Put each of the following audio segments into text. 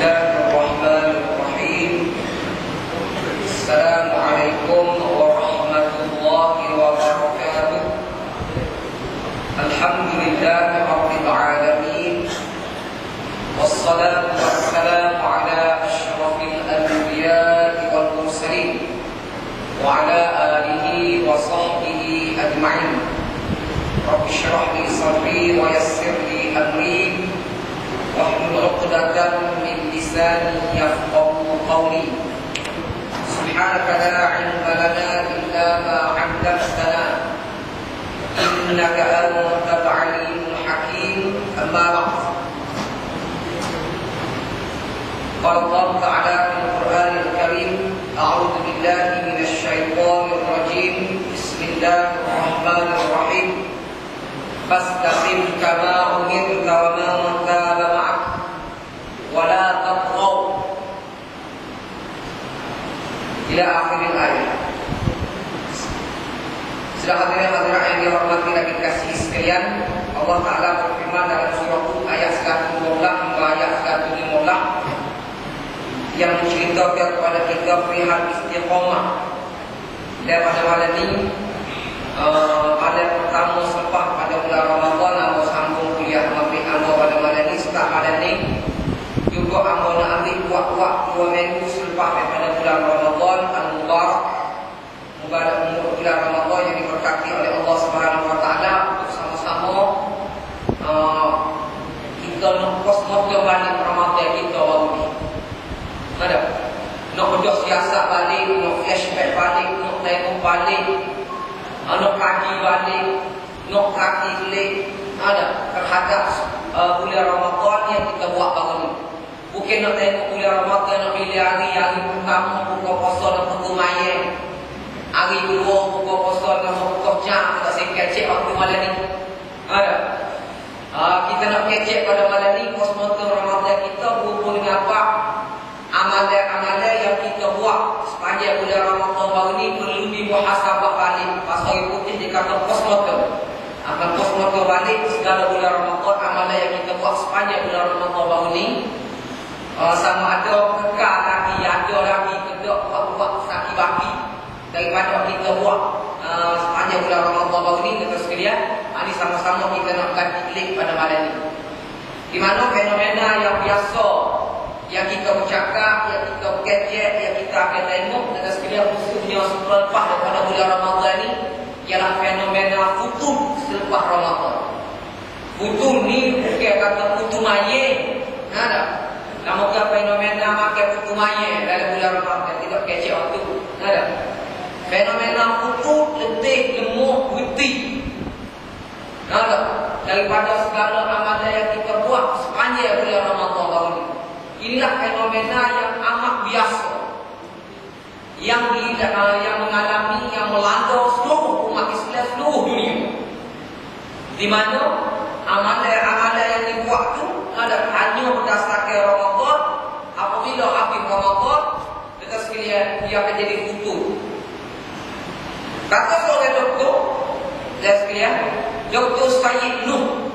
الله الرحمن الرحيم السلام عليكم ورحمة الله وبركاته الحمد لله رب العالمين والصلاة والسلام على أشرف الأنبياء والمرسلين وعلى آله وصحبه أجمعين رب اشرح لي صدري ويسر لي أمري واحلل عقدة من لساني يفقه قولي. سبحانك لا علم لنا إلا ما علمتنا. إنك أنت العليم الحكيم. أما بعد. قال الله تعالى في القرآن الكريم. أعوذ بالله من الشيطان الرجيم. بسم الله الرحمن الرحيم. فاستقم كما أمرت ومن ila akhirin ayat Sudah hadirin-hadirah yang dihormati dan dikasih sekalian Allah Ta'ala berfirman dalam surah ayat sekatu mula hingga ayat sekatu mula Yang menceritakan kepada kita perihal istiqomah Dan pada malam ini uh, eh, pertama sepah pada bulan Ramadan Lalu sambung kuliah Mabri Allah pada malam ini Setelah malam ini Juga Allah nak ambil kuat-kuat dua minggu selepas daripada bulan Ramadan. Mubarak umur bulan Ramadan yang diberkati oleh Allah Subhanahu Wa Taala untuk sama-sama uh, kita nak kosmos balik Ramadan kita baru ni. Ada? Nak kerja siasat balik, nak flashback balik, nak tengok balik, uh, nak kaji balik, nak kaki kelik, ada terhadap uh, bulan Ramadan yang kita buat baru ni. Bukan nak tengok bulan Ramadan nak pilih hari hari pertama buka puasa dan mayat. Hari kedua buka puasa dan buka jam kita singkat cek waktu malam ni. Ada. Uh, kita nak kecek pada malam ni kosmoto Ramadan kita berhubung dengan apa? Amalan-amalan yang kita buat sepanjang bulan Ramadan baru ni perlu dimuhasabah balik. Pasal itu dia kata kosmoto. Akan kosmoto balik segala bulan Ramadan amalan yang kita buat sepanjang bulan Ramadan baru ni uh, sama ada kekal lagi, ada lagi kedok buat-buat sakit baki daripada kita buat uh, sepanjang bulan Ramadan baru ni kita sekalian ini sama-sama kita nak ganti klik pada malam ni. Di mana fenomena yang biasa yang kita bercakap, yang kita berkecek, yang kita akan tengok kita sekalian khususnya selepas daripada bulan Ramadan ni ialah fenomena futur selepas Ramadan. Futur ni bukan kata futur mayat ada Namun fenomena makan putu mayat dalam bulan Ramadan. Tidak kecek waktu. Ada fenomena putu letih gemuk putih ada daripada segala amalan yang kita buat sepanjang bulan Ramadan tahun ini. Inilah fenomena yang amat biasa. Yang di, uh, yang mengalami yang melanda seluruh umat Islam seluruh dunia. Di mana amalan-amalan yang dibuat tu ada hanya berdasarkan Ramadan. Apabila habis Ramadan kita sekalian dia akan jadi futur kata seorang doktor dan sekalian Doktor Sayyid Nuh.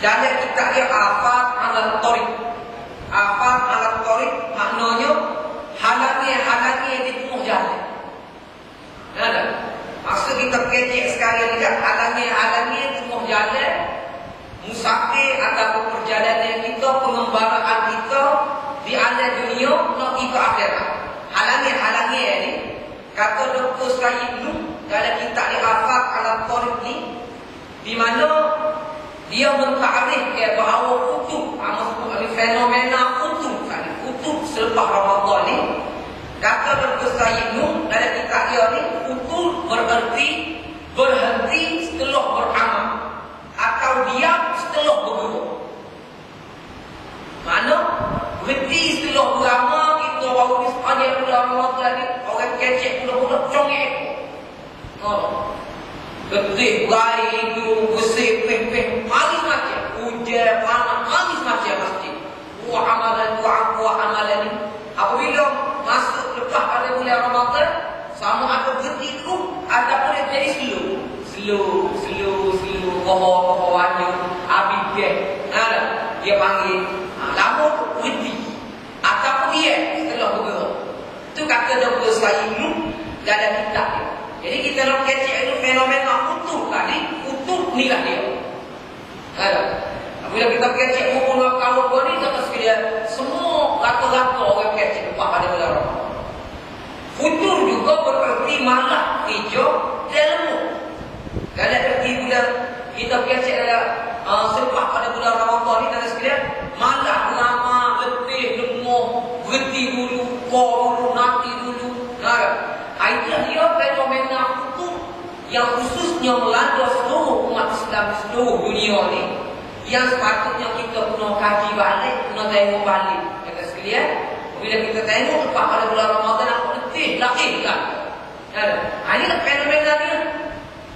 Dalam kitab dia Afat Alat Torik. Afat Alat Torik Maknanya Halangi-halangi yang dipenuh jalan. Ada Maksud kita kecek sekali tidak Halangi-halangi yang dipenuh jalan. Musafir atau perjalanan kita Pengembaraan kita Di alam dunia Nak ikut akhirat. Halangi-halangi ini Kata Doktor Sayyid Nuh Dalam kitab dia Afat Alat Torik ni di mana dia mentarikh bahawa kutub maksud ini fenomena kutub tadi kutub selepas Ramadan ni kata Dr. Sayyid Nuh dalam kitab dia ni kutub berarti berhenti setelah beramal atau diam setelah berguru mana berhenti setelah beramal kita baru di sepanjang bulan Ramadan ni orang kecek Ketik bayi itu Besi pimpin Alif mati Ujar anak Alif mati yang mati Wa amalan wa wah amalan Apabila masuk lepas pada bulan Ramadhan Sama ada getik itu Ataupun dia jadi slow. Slow, slow, slow. Koho, koho, wanyu Habis dia. Nara Dia panggil ha, Lama tu Wendi Ataupun dia Setelah bergerak. Itu kata dia berusaha ilmu Dalam kitab nak kecek itu fenomena utuh tadi, utuh inilah dia. Ada. Bila kita kecek buku nak kamu ni kata sekali semua rata-rata orang kecek lupa pada bulan. Futur juga berarti malah hijau. Dan ada erti bila kita kecek ada uh, selepas pada bulan Ramadan ni kata sekali malah lama letih lemu berhenti dulu kau dulu nanti dulu. Nah, itulah dia fenomena futur yang khususnya melanda seluruh umat Seluruh dunia ni yang sepatutnya kita kena kaji balik, kena tengok balik. Kata sekalian, bila kita tengok lepas pada bulan Ramadan aku letih, lahir kan? Ada. Ha, ini lah fenomena ni.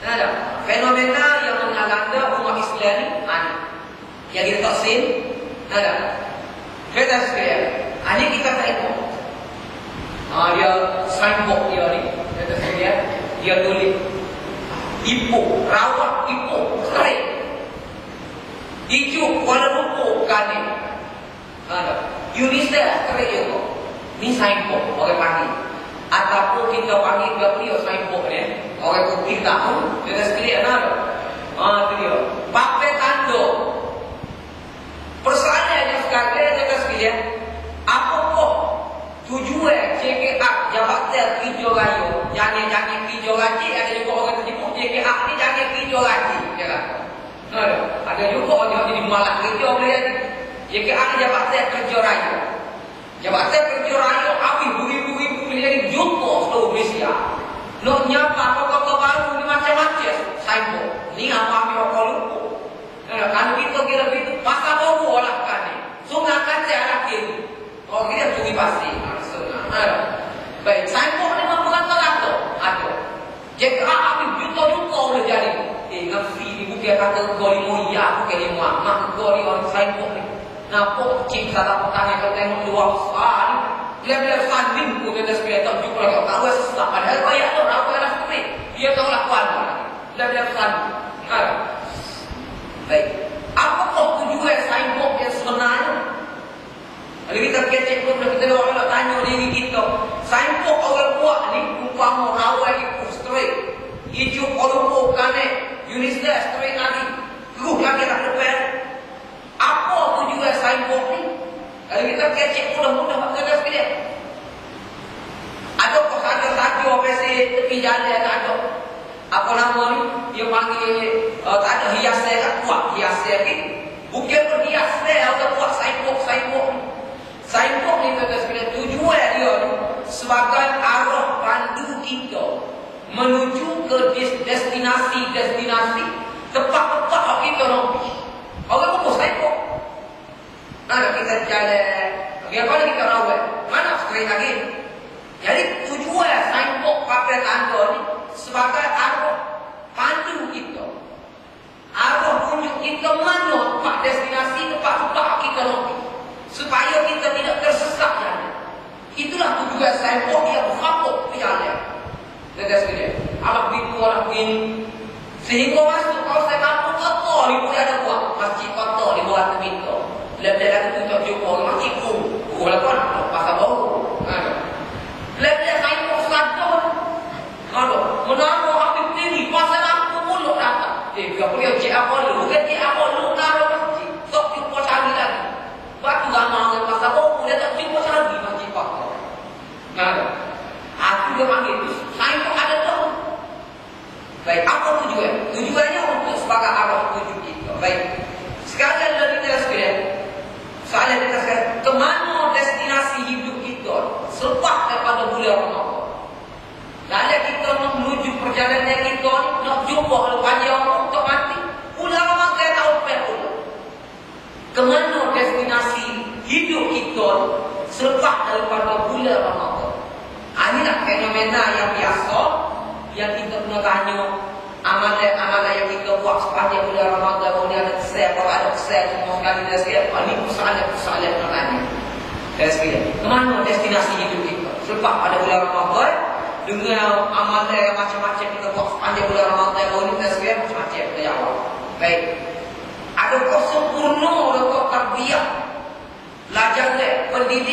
Ada. Fenomena yang mengalanda umat Islam ni. Ha, Yang kita taksim. Ada. Kata sekalian, ha, ini kita tengok. Ha, dia signboard dia ni. Kata sekalian, dia tulis. Ibu, rawat ibu, kering. Ijuk Kuala Lumpur kali. Ada. Unisa kerja tu. Ni signboard orang panggil. Ataupun kita panggil ke dia signboard ni. Orang putih tahu. Dia sekali ada. Ah, tu dia. Pakai tanda. Persoalannya sekarang dia kata sekalian. Apa kok tujuan JKA Jabatan Hijau Raya. Jangan-jangan hijau rajin. Ada juga orang tersebut JKA ni jangan hijau rajin. Dia kata. Ada. Juga orang jadi malak kerja boleh Jika ada jabatan kerja raya. Jabatan kerja raya habis beribu-ribu boleh jadi jumpa seluruh Malaysia. Nak nyapa apa-apa baru ni macam-macam. Signboard. Ni apa ambil apa lupa. Nah, kalau kita kira begitu, masa baru lah kan ni. So, nak kata anak kiri. Kalau kita tunggu pasti. Ada. Baik, signboard ni mampu kata-kata. Ada. Jika habis juta-juta boleh jadi. Eh, ngafi dia kata kau ni mulia aku ke ni mak kau ni orang saya pun ni. Nampak cik salah petang yang tengok luar besar ni bila-bila sanding dia dah sepeda tak jumpa lagi tak tahu sesuatu padahal bayar tu aku adalah seperti dia tahu lakuan bila-bila sanding ha. baik. Apa kau tujuan signboard yang sebenarnya? Kalau kita kecek pun kita orang nak tanya diri kita signboard orang buat ni umpama rawai ikut straight. Hijau kalau bukan Yunista straight lagi. Terus lagi tak depan. Apa tujuan signboard ni? Kalau kita kecek mudah-mudah tak kena sekali. Ada kok saja apa sih tepi jalan yang ada. Apa nama ni? Dia panggil uh, tak ada hias saya tak kuat hias saya ni. Bukan berhias saya atau buat signboard signboard. Signboard ni kata sekali tujuan dia ni sebagai arah pandu kita destinasi-destinasi tempat-tempat yang kita nak pergi. Orang pun saya kok. Nah, kita jalan. Bagaimana kita rawat? Mana straight lagi? Jadi tujuan signboard pakai tanda ni sebagai arah pandu kita. Arah tunjuk kita mana tempat destinasi tempat-tempat kita nak pergi. Supaya kita tidak tersesat. Itulah tujuan signboard yang berfakuk di jalan. Tegas dia. Bintu anak bin. Sehingga masuk kalau saya mampu kotor ni boleh ada buat masjid kotor di bawah tu bintu. Lebih lagi tu tak jumpa orang masjid tu. Oh lah kan pasal bau. Lebih saya pun sadar. Kalau menama habis diri pasal aku mulut datang. Eh, kau boleh cek apa lu? Bukan cek apa lu naruh masjid. Tak jumpa cari lagi. Batu ramah pasal bau. Dia tak jumpa cari masjid kotor. Nah, Aku dia panggil itu Saya pun ada tahu Baik, apa tujuan? Tujuannya untuk sebagai arah tujuan kita. Baik Sekarang adalah kita sekalian. Soalan kita sekalian Kemana destinasi hidup kita Selepas daripada bulan Ramadan? Lalu kita nak menuju perjalanan kita Nak jumpa kalau panjang untuk mati. Bulan Ramadan tahu pun Kemana destinasi hidup kita Selepas daripada bulan Ramadan? Inilah fenomena yang biasa yang kena tanya amalan-amalan yang kita buat sepanjang bulan Ramadan kemudian ada kesan kalau ada kesan semua sekali dah siap ini persoalan-persoalan nak tanya dan sekalian kemana destinasi hidup kita? Selepas pada bulan Ramadan dengan amalan yang macam-macam kita buat sepanjang bulan Ramadan kemudian dah siap macam-macam kita jawab. Baik. Ada sempurna ada kau terbiak belajar pendidik